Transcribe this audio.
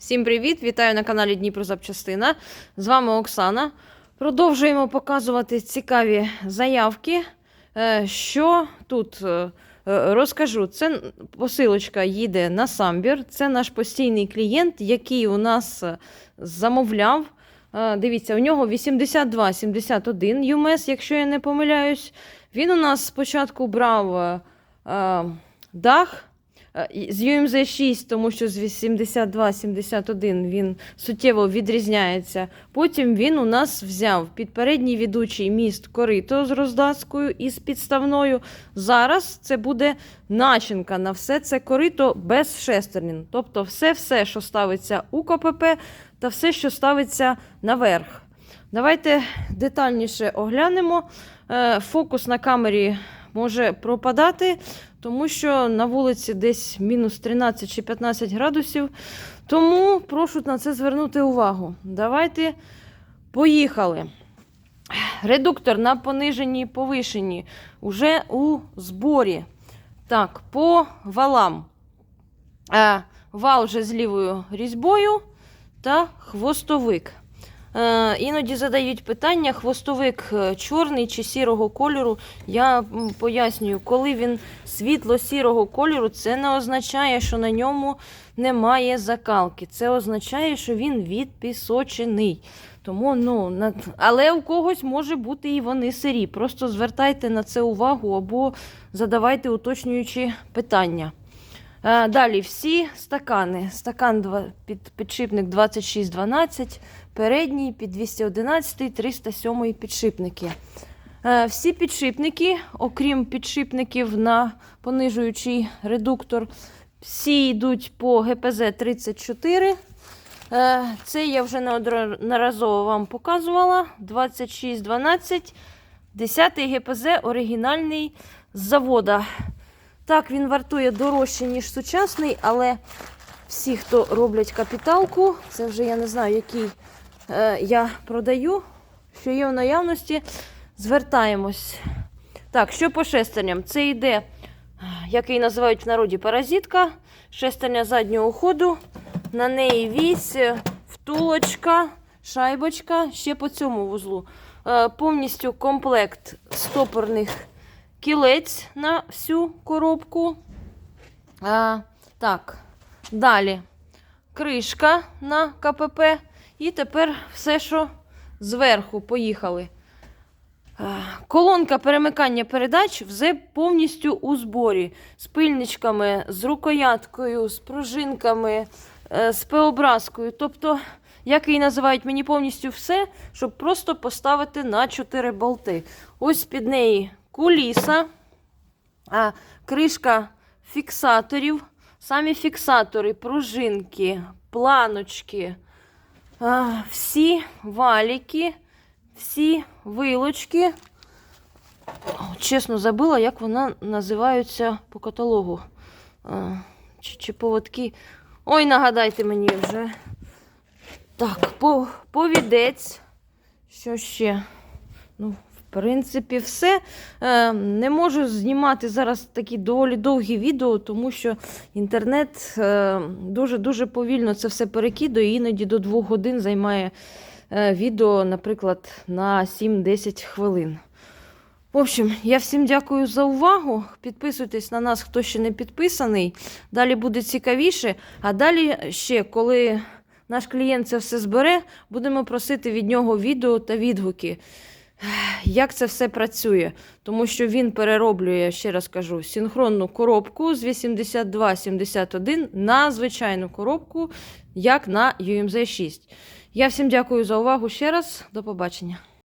Всім привіт! Вітаю на каналі Дніпро Запчастина. З вами Оксана. Продовжуємо показувати цікаві заявки. Е, Що тут е, е, розкажу? Це посилочка їде на самбір. Це наш постійний клієнт, який у нас замовляв. Дивіться, у нього 82-71 ЮМС, якщо я не помиляюсь. Він у нас спочатку брав дах. Е, З UMZ 6, тому що з 82-71 він суттєво відрізняється. Потім він у нас взяв під передній ведучий міст корито з роздатською і з підставною. Зараз це буде начинка на все це корито без шестернін. Тобто все-все, що ставиться у КПП, та все, що ставиться наверх. Давайте детальніше оглянемо. Е, Фокус на камері може пропадати, тому що на вулиці десь мінус 13 чи 15 градусів. Тому прошу на це звернути увагу. Давайте поїхали. Редуктор на пониженні і повишенні уже у зборі. Так, по валам. Е, Вал вже з лівою різьбою та хвостовик. Е, іноді задають питання: хвостовик е, чорний чи сірого кольору. Я пояснюю, коли він світло-сірого кольору, це не означає, що на ньому немає закалки. Це означає, що він відпісочений. Тому, ну. Але у когось може бути і вони сирі. Просто звертайте на це увагу або задавайте уточнюючі питання. Е, Далі всі стакани. Стакан під підшипник 2612, передній під 211, 307 підшипники. Е, Всі підшипники, окрім підшипників на понижуючий редуктор, всі йдуть по ГПЗ 34. Е, Це я вже неодноразово вам показувала. 2612, 10 ГПЗ оригінальний з завода. Так, він вартує дорожче, ніж сучасний, але всі, хто роблять капіталку, це вже я не знаю, який е, я продаю, що є в наявності, звертаємось. Так, що по шестерням? Це йде, який називають в народі паразитка, шестерня заднього ходу, на неї вісь, е, втулочка, шайбочка, ще по цьому вузлу. Е, повністю комплект стопорних кілець на всю коробку. А, так, далі кришка на КПП. І тепер все, що зверху поїхали. Колонка перемикання передач вже повністю у зборі. З пильничками, з рукояткою, з пружинками, е, з П-образкою. Тобто, як її називають мені повністю все, щоб просто поставити на 4 болти. Ось під неї куліса, кришка фіксаторів, самі фіксатори, пружинки, планочки, всі валіки, всі вилочки. Чесно забула, як вона називаються по каталогу. Чи, чи поводки. Ой, нагадайте мені вже. Так, по, повідець. Що ще? Ну, в принципі, все. Е, не можу знімати зараз такі доволі довгі відео, тому що інтернет е, дуже-дуже повільно це все перекидує. Іноді до двох годин займає е, відео, наприклад, на 7-10 хвилин. В общем, я всім дякую за увагу. Підписуйтесь на нас, хто ще не підписаний. Далі буде цікавіше. А далі ще, коли наш клієнт це все збере, будемо просити від нього відео та відгуки. Як це все працює? Тому що він перероблює, ще раз кажу, синхронну коробку з 82-71 на звичайну коробку, як на UMZ 6. Я всім дякую за увагу ще раз. До побачення.